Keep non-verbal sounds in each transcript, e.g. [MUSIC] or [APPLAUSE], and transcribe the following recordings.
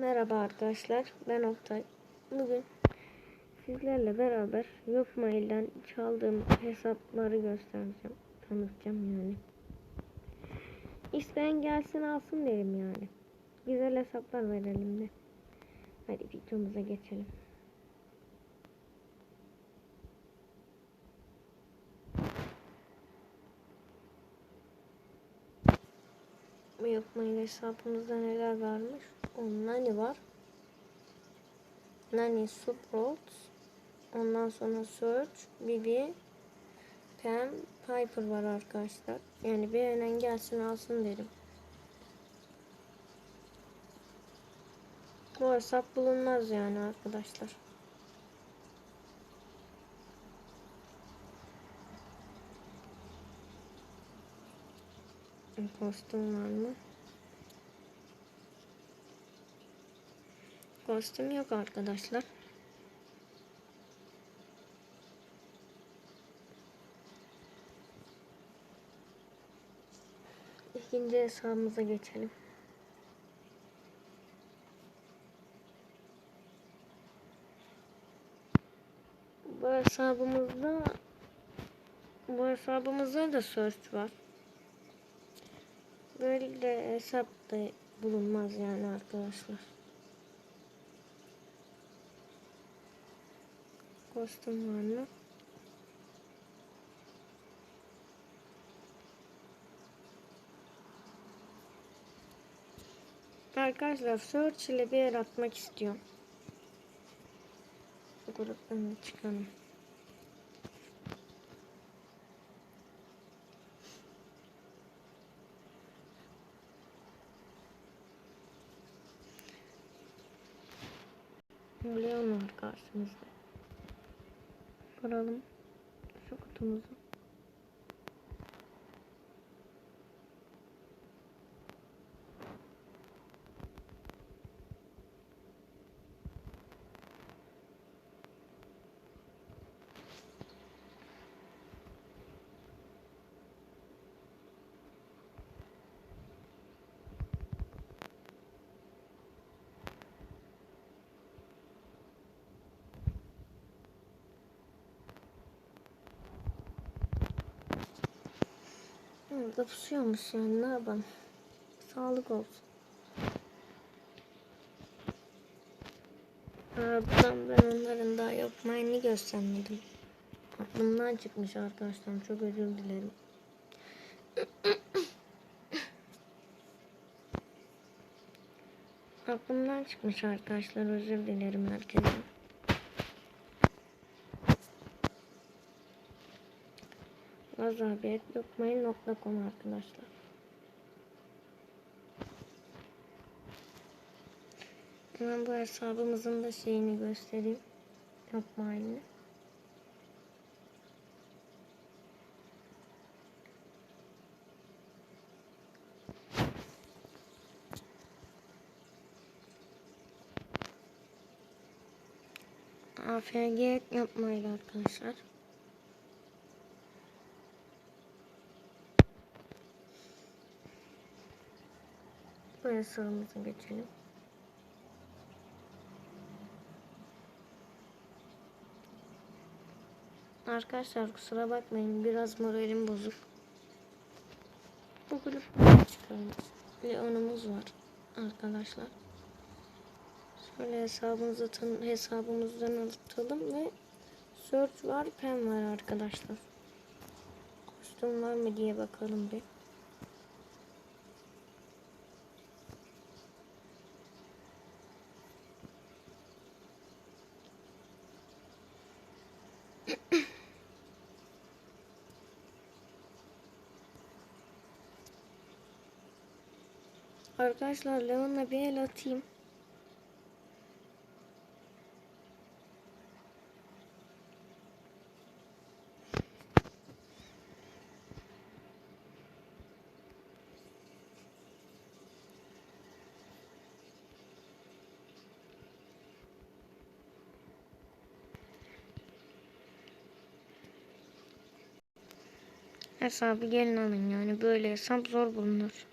Merhaba arkadaşlar, ben Oktay. Bugün sizlerle beraber Yopmail'den çaldığım hesapları göstereceğim, tanıtacağım yani. İsteyen gelsin alsın derim yani. Güzel hesaplar verelim de. Hadi videomuza geçelim. Yapmayın hesabımızda neler varmış? Nani var. Nani Sprout. Ondan sonra Search, Bibi, Pam, Piper var arkadaşlar. Yani beğenen gelsin alsın derim. Bu hesap bulunmaz yani arkadaşlar. Kostüm var mı? Kostüm yok arkadaşlar. İkinci hesabımıza geçelim. Bu hesabımızda bu hesabımızda da search var. Böyle de hesap da bulunmaz yani arkadaşlar. Kostüm var? Arkadaşlar search ile bir yer atmak istiyorum. Gruptan çıkalım. Leon var karşımızda. Kuralım şu kutumuzu. Orada pusuyormuş yani ne yapalım. Sağlık olsun. Ardından ben onların daha yapmayını göstermedim. Aklımdan çıkmış arkadaşlar. Çok özür dilerim. Aklımdan çıkmış arkadaşlar. Özür dilerim herkese. Azabiyet.com arkadaşlar. Hemen bu hesabımızın da şeyini göstereyim. Yapmayını. AFG yapmayın arkadaşlar. Böyle sorumuza geçelim. Arkadaşlar kusura bakmayın biraz moralim bozuk. Bu gruptan çıkalım. Leon'umuz var arkadaşlar. Şöyle hesabımızı tan hesabımızdan atalım ve search var, pen var arkadaşlar. Kostüm var mı diye bakalım bir. Arkadaşlar Leon'la bir el atayım. Hesabı gelin alın yani böyle hesap zor bulunur.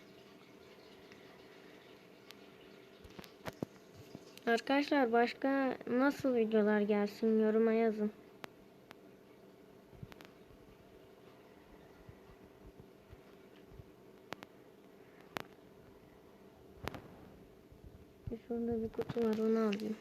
Arkadaşlar başka nasıl videolar gelsin yoruma yazın. Şurada bir kutu var onu alayım.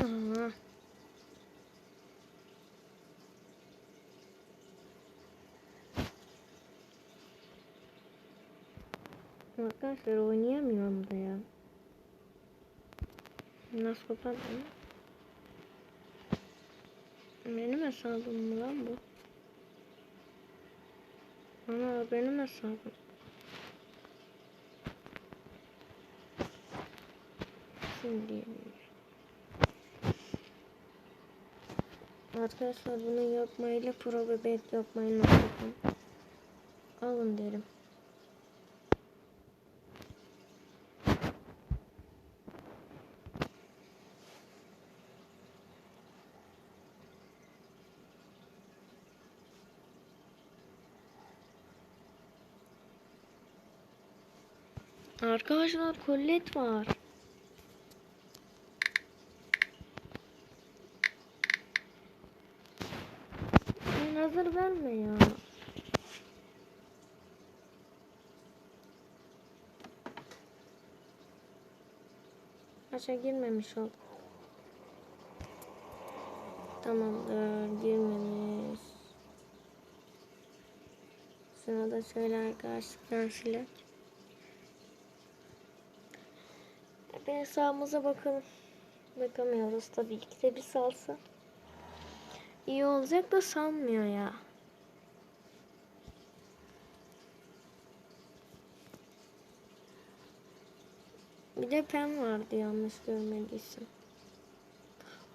Aa. Arkadaşlar oynayamıyorum da ya. Nasıl kapattım? Benim hesabım mı lan bu? Ana benim hesabım. Şimdi Arkadaşlar bunu yapmayla pro bebek yapmayı. Alın derim. Arkadaşlar kollet var. Hazır verme ya. Aşağı girmemiş ol. Tamamdır girmemiş. Şuna da şöyle arkadaşlıktan silelim. Bir hesabımıza bakalım. Bakamıyoruz tabii ki de bir salsa. İyi olacak da sanmıyor ya. Bir de pen vardı yanlış görmediysem.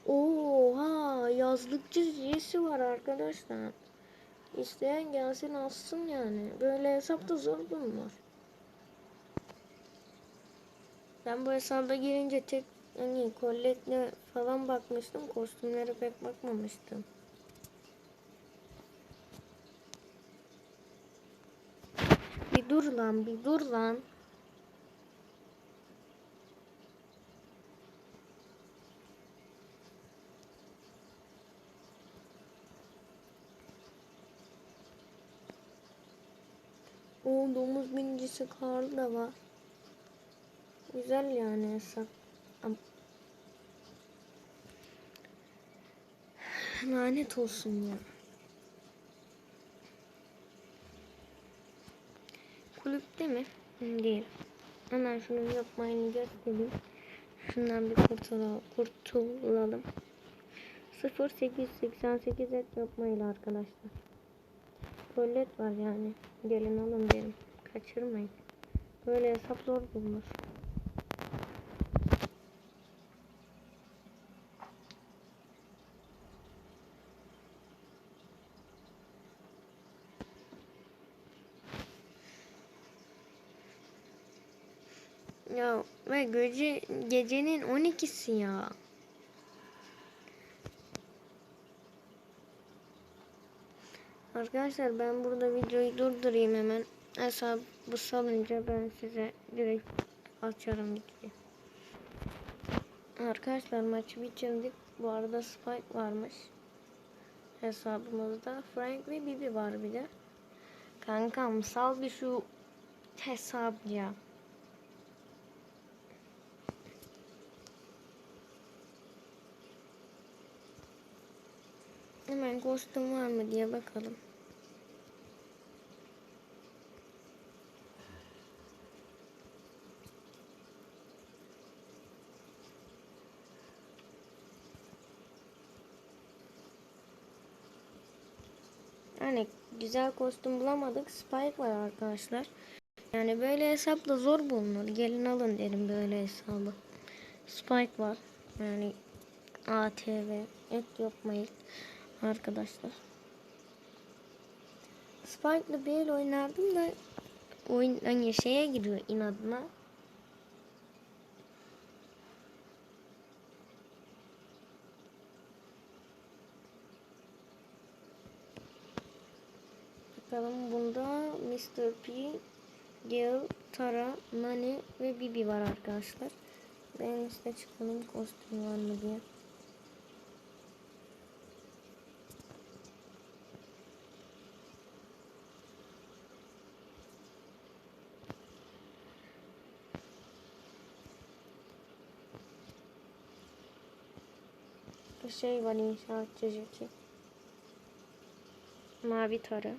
Oha yazlıkçı dizisi var arkadaşlar. İsteyen gelsin alsın yani. Böyle hesap da zor bulunur. Ben bu hesaba girince tek hani kolletle falan bakmıştım. Kostümlere pek bakmamıştım. Bir dur lan, bir dur lan. O domuz binicisi karlı da var. Güzel yani hesap. [SIGHS] Lanet olsun ya. Kulüpte mi? Değil. Hemen şunu yapmayı göstereyim. Şundan bir kurtulalım. kurtulalım. 0888 et yapmayın arkadaşlar. Kollet var yani. Gelin alın derim. Kaçırmayın. Böyle hesap zor bulunur. Ya ve gece gecenin 12'si ya. Arkadaşlar ben burada videoyu durdurayım hemen. Hesabı salınca ben size direkt açarım videoyu. Arkadaşlar maçı bitirdik. Bu arada Spike varmış. Hesabımızda. Frank ve Bibi var bir de. Kankam sal bir şu hesap ya. Hemen kostüm var mı diye bakalım. Yani güzel kostüm bulamadık. Spike var arkadaşlar. Yani böyle hesap da zor bulunur. Gelin alın derim böyle hesabı. Spike var. Yani ATV et yapmayın arkadaşlar. Spike'la bir el oynardım da oyun hani şeye giriyor inadına. Bakalım bunda Mr. P, Gale, Tara, Nani ve Bibi var arkadaşlar. Ben işte çıkalım kostüm var mı diye. Bir şey var inşaatçı Jackie. Mavi tarı.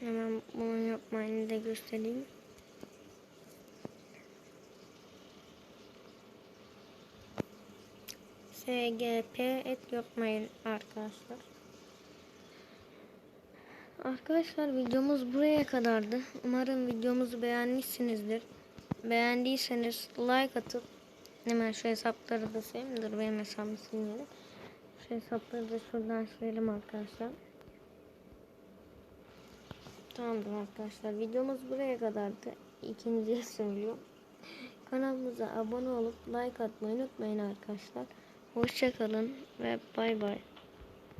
Hemen bunun yapmayını da göstereyim. SGP et yapmayın arkadaşlar. Arkadaşlar videomuz buraya kadardı. Umarım videomuzu beğenmişsinizdir. Beğendiyseniz like atıp hemen şu hesapları da sayayım. Dur benim hesabımı silmeyelim. Şu hesapları da şuradan silelim arkadaşlar. Tamamdır arkadaşlar. Videomuz buraya kadardı. İkinciye [LAUGHS] söylüyorum. Kanalımıza abone olup like atmayı unutmayın arkadaşlar. Hoşçakalın ve bay bay.